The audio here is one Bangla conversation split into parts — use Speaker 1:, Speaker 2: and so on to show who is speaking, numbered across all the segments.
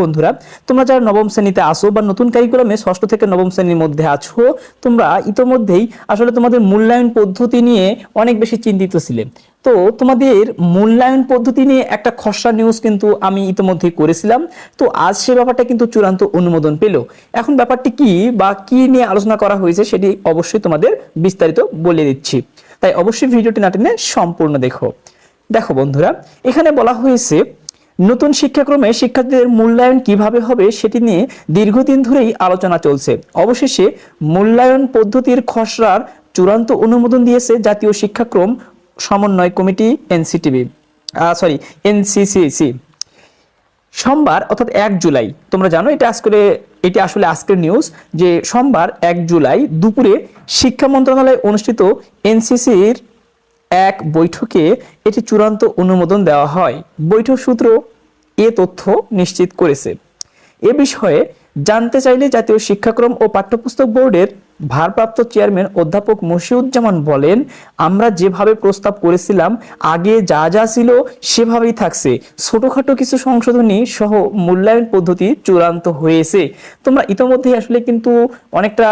Speaker 1: বন্ধুরা, তোমরা যারা নবম শ্রেণীতে আসো বা নতুন কারিকুলামে ষষ্ঠ থেকে নবম শ্রেণির মধ্যে আছো, তোমরা ইতোমধ্যেই আসলে তোমাদের মূল্যায়ন পদ্ধতি নিয়ে অনেক বেশি চিন্তিত ছিলে। তো তোমাদের মূল্যায়ন পদ্ধতি নিয়ে একটা খসড়া নিউজ কিন্তু আমি ইতোমধ্যেই করেছিলাম। তো আজ সে ব্যাপারটা কিন্তু চূড়ান্ত অনুমোদন পেল। এখন ব্যাপারটি কি বা কি নিয়ে আলোচনা করা হয়েছে সেটি অবশ্যই তোমাদের বিস্তারিত বলে দিচ্ছি। তাই অবশ্যই ভিডিওটি না টেনে সম্পূর্ণ দেখো। দেখো বন্ধুরা, এখানে বলা হয়েছে নতুন শিক্ষাক্রমে শিক্ষার্থীদের মূল্যায়ন কীভাবে হবে সেটি নিয়ে দীর্ঘদিন ধরেই আলোচনা চলছে। অবশেষে মূল্যায়ন পদ্ধতির খসড়ার চূড়ান্ত অনুমোদন দিয়েছে জাতীয় শিক্ষাক্রম সমন্বয় কমিটি, এনসিটিভি। সরি এনসিসিসি। সোমবার, অর্থাৎ এক জুলাই, তোমরা জানো এটা আজকে এটা আসলে আজকের নিউজ যে সোমবার এক জুলাই দুপুরে শিক্ষা মন্ত্রণালয়ে অনুষ্ঠিত এনসিসির এক বৈঠকে এটি চূড়ান্ত অনুমোদন দেওয়া হয়। বৈঠক সূত্র এ তথ্য নিশ্চিত করেছে। এ বিষয়ে জানতে চাইলে জাতীয় শিক্ষাক্রম ও পাঠ্যপুস্তক বোর্ডের ভারপ্রাপ্ত চেয়ারম্যান অধ্যাপক মশিউজ্জামান বলেন, আমরা যেভাবে প্রস্তাব করেছিলাম, আগে যা যা ছিল সেভাবেই থাকছে। ছোটখাটো কিছু সংশোধনী সহ মূল্যায়ন পদ্ধতি চূড়ান্ত হয়েছে। তোমরা ইতোমধ্যেই আসলে কিন্তু অনেকটা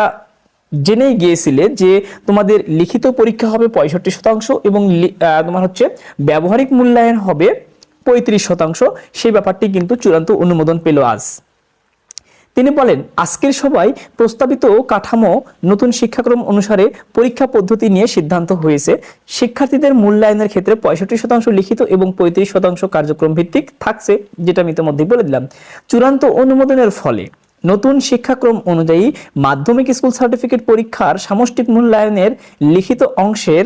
Speaker 1: জেনেই গিয়েছিলে যে তোমাদের লিখিত পরীক্ষা হবে পঁয়ষট্টি শতাংশ এবং তোমার হচ্ছে ব্যবহারিক মূল্যায়ন হবে পঁয়ত্রিশ শতাংশ। সেই ব্যাপারটি কিন্তু চূড়ান্ত অনুমোদন পেল আজ। তিনি বলেন, আজকের সবাই প্রস্তাবিত কাঠামো নতুন শিক্ষাক্রম অনুসারে পরীক্ষা পদ্ধতি নিয়ে সিদ্ধান্ত হয়েছে। শিক্ষার্থীদের মূল্যায়নের ক্ষেত্রে পঁয়ষট্টি শতাংশ লিখিত এবং পঁয়ত্রিশ শতাংশ কার্যক্রম ভিত্তিক থাকছে, যেটা আমি ইতিমধ্যে বলে দিলাম। চূড়ান্ত অনুমোদনের ফলে নতুন শিক্ষাক্রম অনুযায়ী মাধ্যমিক স্কুল সার্টিফিকেট পরীক্ষার সামষ্টিক মূল্যায়নের লিখিত অংশের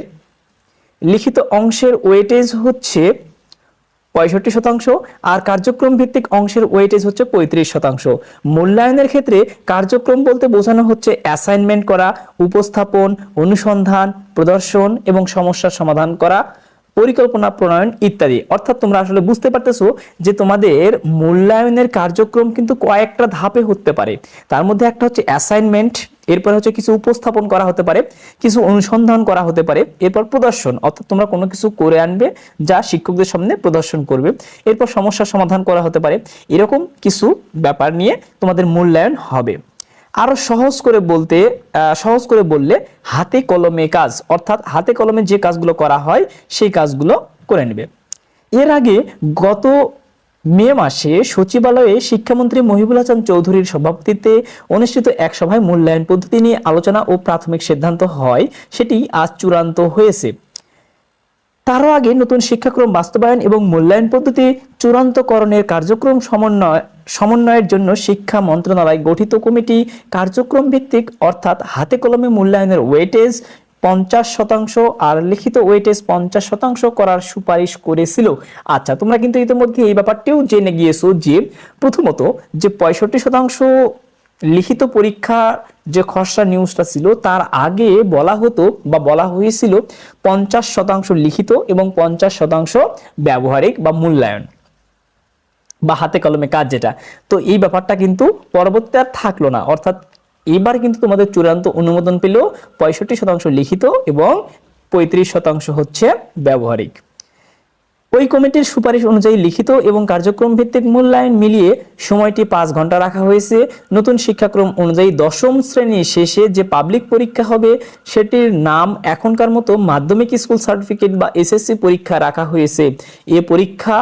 Speaker 1: লিখিত অংশের ওয়েটেজ হচ্ছে পঁয়ষট্টি শতাংশ আর কার্যক্রম ভিত্তিক অংশের ওয়েটেজ হচ্ছে পঁয়ত্রিশ শতাংশ। মূল্যায়নের ক্ষেত্রে কার্যক্রম বলতে বোঝানো হচ্ছে অ্যাসাইনমেন্ট করা, উপস্থাপন, অনুসন্ধান, প্রদর্শন এবং সমস্যার সমাধান করা। পরিকল্পনা, প্রণয়ন ইত্যাদি। অর্থাৎ তোমরা আসলে বুঝতে পারতেছো যে তোমাদের মূল্যায়নের কার্যক্রম কিন্তু কয়েকটা ধাপে হতে পারে। তার মধ্যে একটা হচ্ছে অ্যাসাইনমেন্ট এরপর হচ্ছে কিছু উপস্থাপন করা হতে পারে, কিছু অনুসন্ধান করা হতে পারে, এরপর প্রদর্শন। অর্থাৎ তোমরা কোনো কিছু করে আনবে যা শিক্ষকদের সামনে প্রদর্শন করবে। এরপর সমস্যার সমাধান করা হতে পারে। এরকম কিছু ব্যাপার নিয়ে তোমাদের মূল্যায়ন হবে। আরও সহজ করে বলতে সহজ করে বললে হাতে কলমে কাজ, অর্থাৎ হাতে কলমে যে কাজগুলো করা হয়, সেই কাজগুলো করে নেবে। এর আগে গত মে মাসে সচিবালয়ে শিক্ষামন্ত্রী মহিবুল হাসান চৌধুরীর সভাপতিত্বে অনুষ্ঠিত এক সভায় মূল্যায়ন পদ্ধতি নিয়ে আলোচনা ও প্রাথমিক সিদ্ধান্ত হয়, সেটি আজ চূড়ান্ত হয়েছে। তারও আগে নতুন শিক্ষাক্রম বাস্তবায়ন এবং মূল্যায়ন পদ্ধতি চূড়ান্তকরণের কার্যক্রম সমন্বয়, সমন্বয়ের জন্য শিক্ষা মন্ত্রণালয় গঠিত কমিটি কার্যক্রম ভিত্তিক, অর্থাৎ হাতে কলমে মূল্যায়নের ওয়েটেজ পঞ্চাশ শতাংশ আর লিখিত ওয়েটেজ পঞ্চাশ শতাংশ করার সুপারিশ করেছিল। আচ্ছা তোমরা কিন্তু ইতিমধ্যে এই ব্যাপারটিও জেনে গিয়েছো যে প্রথমত যে পঁয়ষট্টি শতাংশ লিখিত পরীক্ষা যে খসড়া নিউজটা ছিল, তার আগে বলা হতো বা বলা হয়েছিল পঞ্চাশ শতাংশ লিখিত এবং পঞ্চাশ শতাংশ ব্যবহারিক বা মূল্যায়ন বা হাতে কলমে কাজ যেটা। তো এই ব্যাপারটা কিন্তু পরবর্তী আর থাকল না। অর্থাৎ এবার কিন্তু তোমাদের চূড়ান্ত অনুমোদন পেল পঁয়ষট্টি শতাংশ লিখিত এবং পঁয়ত্রিশ শতাংশ হচ্ছে ব্যবহারিক। ওই কমিটির সুপারিশ অনুযায়ী লিখিত এবং কার্যক্রম ভিত্তিক মূল্যায়ন মিলিয়ে সময়টি পাঁচ ঘণ্টা রাখা হয়েছে। নতুন শিক্ষাক্রম অনুযায়ী দশম শ্রেণি শেষে যে পাবলিক পরীক্ষা হবে, সেটির নাম এখনকার মতো মাধ্যমিক স্কুল সার্টিফিকেট বা এসএসসি পরীক্ষা রাখা হয়েছে। এ পরীক্ষা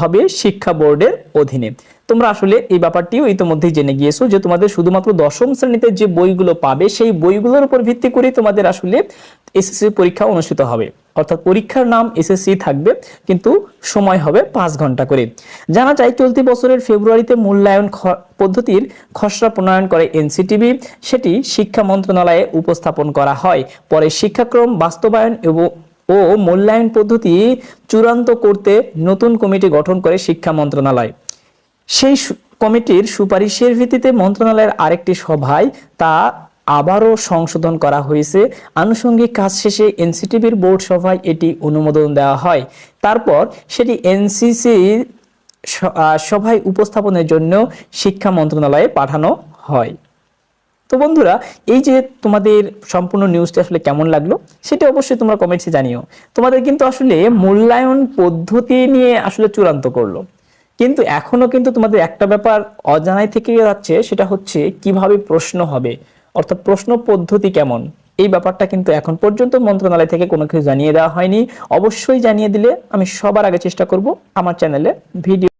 Speaker 1: হবে শিক্ষা বোর্ডের অধীনে। তোমরা আসলে এই ব্যাপারটিও ইতিমধ্যেই জেনে গিয়েছো যে তোমাদের শুধুমাত্র দশম শ্রেণীতে যে বইগুলো পাবে, সেই বইগুলোর উপর ভিত্তি করে তোমাদের আসলে এসএসসি পরীক্ষা অনুষ্ঠিত হবে। অর্থাৎ পরীক্ষার নাম এসএসসি থাকবে, কিন্তু সময় হবে পাঁচ ঘণ্টা করে। জানা যায়, চলতি বছরের ফেব্রুয়ারিতে মূল্যায়ন পদ্ধতির খসড়া প্রণয়ন করে এনসিটিভি সেটি শিক্ষা মন্ত্রণালয়ে উপস্থাপন করা হয়। পরে শিক্ষাক্রম বাস্তবায়ন এবং, ও মূল্যায়ন পদ্ধতি চূড়ান্ত করতে নতুন কমিটি গঠন করে শিক্ষা মন্ত্রণালয়। সেই কমিটির সুপারিশের ভিত্তিতে মন্ত্রণালয়ের আরেকটি সভায় তা আবারও সংশোধন করা হয়েছে। আনুষঙ্গিক কাজ শেষে এনসিটিভির বোর্ড সভায় এটি অনুমোদন দেওয়া হয়। তারপর সেটি এনসিসি সভায় উপস্থাপনের জন্য শিক্ষা মন্ত্রণালয়ে পাঠানো হয়। তো বন্ধুরা, এই যে তোমাদের সম্পূর্ণ নিউজটা আসলে কেমন লাগল, সেটা অবশ্যই তোমরা কমেন্টসে জানিও। তোমাদের কিন্তু আসলে মূল্যায়ন পদ্ধতি নিয়ে আসলে চূড়ান্ত করল। কিন্তু এখনও কিন্তু তোমাদের একটা ব্যাপার অজানায় থেকে যাচ্ছে, সেটা হচ্ছে কীভাবে প্রশ্ন হবে। অর্থাৎ প্রশ্ন পদ্ধতি কেমন? এই ব্যাপারটা কিন্তু এখন পর্যন্ত মন্ত্রণালয় থেকে কোনো কিছু জানিয়ে দেওয়া হয়নি। অবশ্যই জানিয়ে দিলে আমি সবার আগে চেষ্টা করব আমার চ্যানেলে ভিডিও